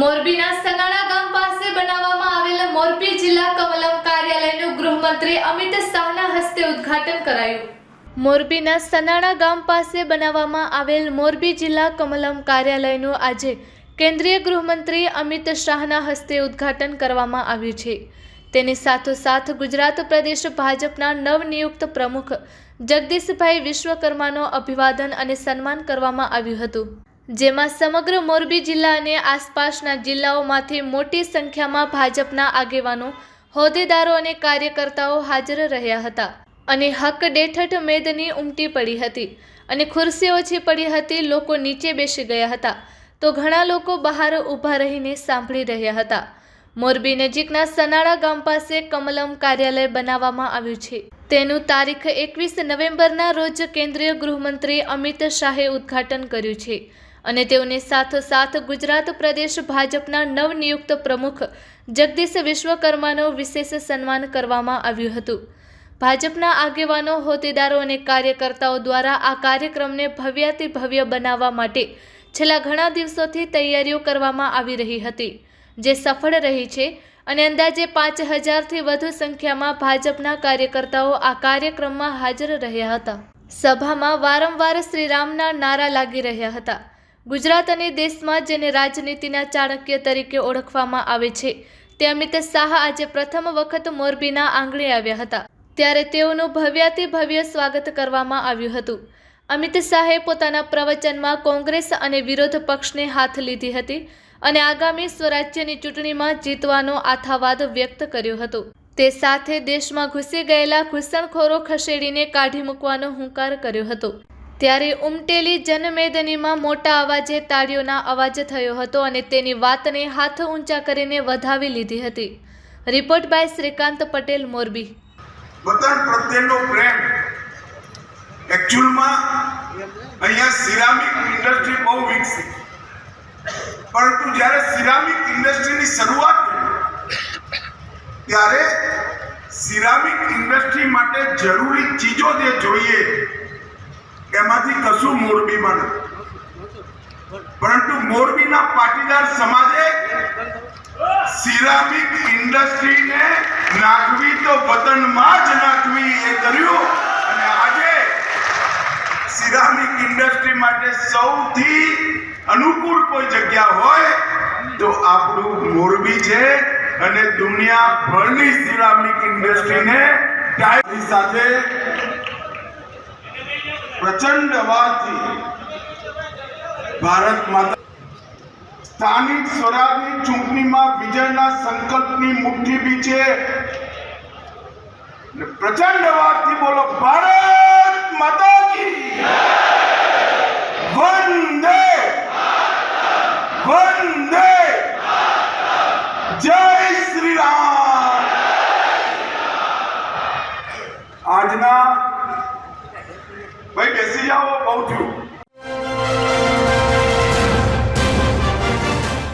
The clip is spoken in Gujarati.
મોરબીના સનાણા ગામ પાસે બનાવવામાં આવેલ મોરબી જિલ્લા કમલમ કાર્યાલયનું ગૃહમંત્રી અમિત શાહના હસ્તે ઉદ્ઘાટન કરાયું. મોરબીના સનાણા ગામ પાસે બનાવવામાં આવેલ મોરબી જિલ્લા કમલમ કાર્યાલયનું આજે કેન્દ્રીય ગૃહમંત્રી અમિત શાહના હસ્તે ઉદ્ઘાટન કરવામાં આવ્યું છે. તેની સાથોસાથ ગુજરાત પ્રદેશ ભાજપના નવનિયુક્ત પ્રમુખ જગદીશભાઈ વિશ્વકર્માનો અભિવાદન અને સન્માન કરવામાં આવ્યું હતું. જેમાં સમગ્ર મોરબી જિલ્લા અને આસપાસના જિલ્લાઓમાંથી મોટી સંખ્યામાં ભાજપના આગેવાનો, હોદ્દેદારો અને કાર્યકર્તાઓ હાજર રહ્યા હતા અને હક ડેઠઠ મેદની ઉમટી પડી હતી અને ખુરશી ઓછી પડી હતી, લોકો નીચે બેસી ગયા હતા. તો ઘણા લોકો બહાર ઊભા રહીને સાંભળી રહ્યા હતા. મોરબી નજીકના સનાળા ગામ પાસે કમલમ કાર્યાલય બનાવવામાં આવ્યું છે. તેનું તારીખ એકવીસ નવેમ્બરના રોજ કેન્દ્રીય ગૃહમંત્રી અમિત શાહે ઉદ્ઘાટન કર્યું છે. અને તેઓને સાથોસાથ ગુજરાત પ્રદેશ ભાજપના નવનિયુક્ત પ્રમુખ જગદીશ વિશ્વકર્માનો વિશેષ સન્માન કરવામાં આવ્યું હતું. ભાજપના આગેવાનો, હોદ્દેદારો અને કાર્યકર્તાઓ દ્વારા આ કાર્યક્રમને ભવ્યાતિ ભવ્ય બનાવવા માટે છેલ્લા ઘણા દિવસોથી તૈયારીઓ કરવામાં આવી રહી હતી, જે સફળ રહી છે અને અંદાજે પાંચ હજારથી વધુ સંખ્યામાં ભાજપના કાર્યકર્તાઓ આ કાર્યક્રમમાં હાજર રહ્યા હતા. સભામાં વારંવાર શ્રીરામના નારા લાગી રહ્યા હતા. ગુજરાત અને દેશમાં જેને રાજનીતિના ચાણક્ય તરીકે ઓળખવામાં આવે છે, તે અમિત શાહ આજે પ્રથમ વખત મોરબીના આંગણે આવ્યા હતા. ત્યારે તેઓનું ભવ્યાતિ ભવ્ય સ્વાગત કરવામાં આવ્યું હતું. અમિત શાહે પોતાના પ્રવચનમાં કોંગ્રેસ અને વિરોધ પક્ષને હાથ લીધી હતી અને આગામી સ્વરાજ્યની ચૂંટણીમાં જીતવાનો આથાવાદ વ્યક્ત કર્યો હતો. તે સાથે દેશમાં ઘૂસી ગયેલા ઘૂસણખોરો ખસેડીને કાઢી મૂકવાનો હુંકાર કર્યો હતો. ત્યારે ઉમટેલી જનમેદનીમાં મોટા અવાજે તાળીઓના અવાજ થયો હતો અને તેની વાતને હાથ ઊંચા કરીને વધાવી લીધી હતી. Report by Shrikant Patel, Morbi. વતન પ્રત્યેનો પ્રેમ એકચ્યુઅલમાં અહીંયા સિરામિક ઇન્ડસ્ટ્રી બહુ વિકસી પરંતુ જ્યારે સિરામિક ઇન્ડસ્ટ્રીની શરૂઆત ત્યારે સિરામિક ઇન્ડસ્ટ્રી માટે જરૂરી ચીજો જે જોઈએ એમાંથી કશું મોરબીમાં નથી. પરંતુ મોરબીના પાટીદાર સમાજે સિરામિક ઇન્ડસ્ટ્રીને નાખવી તો વતનમાં જ નાખવી એ કર્યું. અને આજે સિરામિક ઇન્ડસ્ટ્રી માટે સૌથી અનુકૂળ કોઈ જગ્યા હોય તો આપણું મોરબી છે અને દુનિયાભરની સિરામિક ઇન્ડસ્ટ્રીને સાથે પ્રચંડ અવાજથી ભારત માતા સ્થાનિક સ્વરાજની ચૂંટણીમાં વિજયના સંકલ્પની મુઠ્ઠી બી છે. પ્રચંડ અવાજથી બોલો, ભારત માતા કી વંદે વંદે જય Shri Ram! Yahweh about you.